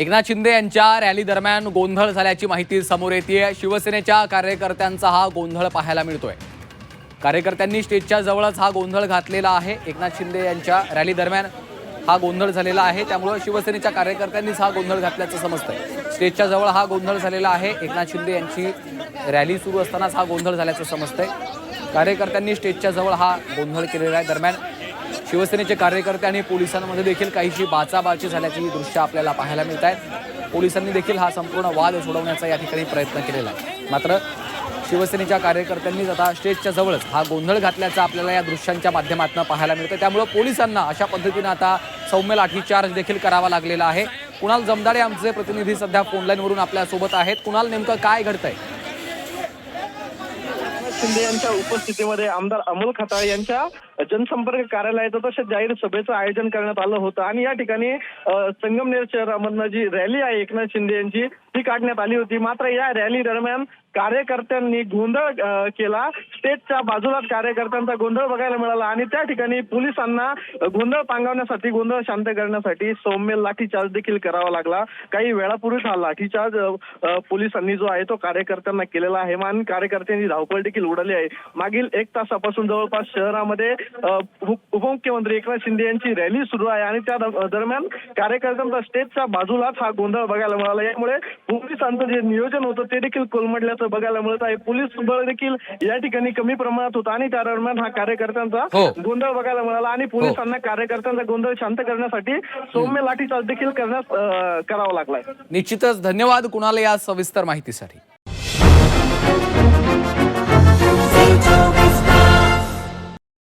एकनाथ शिंदे यांच्या रॅली दरम्यान गोंधळ झाल्याची माहिती समोर येते शिवसेनेच्या कार्यकर्त्यांचा हा गोंधळ पाहायला मिळतोय. कार्यकर्त्यांनी स्टेजच्या जवळच हा गोंधळ घातलेला आहे. एकनाथ शिंदे यांच्या रॅली दरम्यान हा गोंधळ झालेला आहे. त्यामुळं शिवसेनेच्या कार्यकर्त्यांनीच हा गोंधळ घातल्याचं समजतंय. स्टेजच्या जवळ हा गोंधळ झालेला आहे. एकनाथ शिंदे यांची रॅली सुरू असतानाच हा गोंधळ झाल्याचं समजतंय. कार्यकर्त्यांनी स्टेजच्या जवळ हा गोंधळ केलेला आहे. दरम्यान शिवसेनेचे कार्यकर्ते आणि पोलिसांमध्ये देखील काहीशी बाचाबाची झाल्याची दृश्य आपल्याला पाहायला मिळत आहेत. पोलिसांनी देखील हा संपूर्ण वाद सोडवण्याचा या ठिकाणी प्रयत्न केलेला आहे. मात्र शिवसेनेच्या कार्यकर्त्यांनीच आता स्टेजच्या जवळच हा गोंधळ घातल्याचा आपल्याला या दृश्यांच्या माध्यमातून पाहायला मिळतं त्यामुळं पोलिसांना अशा पद्धतीनं आता सौम्य लाठीचार्ज देखील करावा लागलेला आहे. कुणाल जमदाडे आमचे प्रतिनिधी सध्या फोनलाईनवरून आपल्यासोबत आहेत. कुणाल नेमकं काय घडतंय? शिंदे यांच्या उपस्थितीमध्ये आमदार अमोल खताळ यांच्या जनसंपर्क कार्यालयाचं तसेच जाहीर सभेचं आयोजन करण्यात आलं होतं. आणि या ठिकाणी संगमनेर शहरामधनं जी रॅली आहे एकनाथ शिंदे यांची ती काढण्यात आली होती. मात्र या रॅली दरम्यान कार्यकर्त्यांनी गोंधळ केला. स्टेजच्या बाजूलाच कार्यकर्त्यांचा गोंधळ बघायला मिळाला आणि त्या ठिकाणी पोलिसांना गोंधळ पांगवण्यासाठी गोंधळ शांत करण्यासाठी सौम्य लाठीचार्ज देखील करावा लागला. काही वेळापूर्वीच हा लाठीचार्ज पोलिसांनी जो आहे तो कार्यकर्त्यांना केलेला आहे. आणि कार्यकर्त्यांनी धावपळ देखील उडाली आहे. मागील एक तासापासून जवळपास शहरामध्ये उपमुख्यमंत्री एकनाथ शिंदे यांची रॅली सुरू आहे आणि त्या दरम्यान कार्यकर्त्यांचा स्टेजच्या बाजूलाच हा गोंधळ बघायला मिळाला. यामुळे पोलिसांचं जे नियोजन होतं ते देखील कोलमडल्याचं बघायला मिळत आहे. पोलीस बळ देखील या ठिकाणी कमी प्रमाणात होतं. आणि त्या दरम्यान हा कार्यकर्त्यांचा हो. गोंधळ बघायला मिळाला. आणि पोलिसांना कार्यकर्त्यांचा गोंधळ शांत करण्यासाठी सौम्य लाठीचार्ज देखील करण्यास करावा लागलाय. निश्चितच. धन्यवाद कुणाल या सविस्तर माहितीसाठी.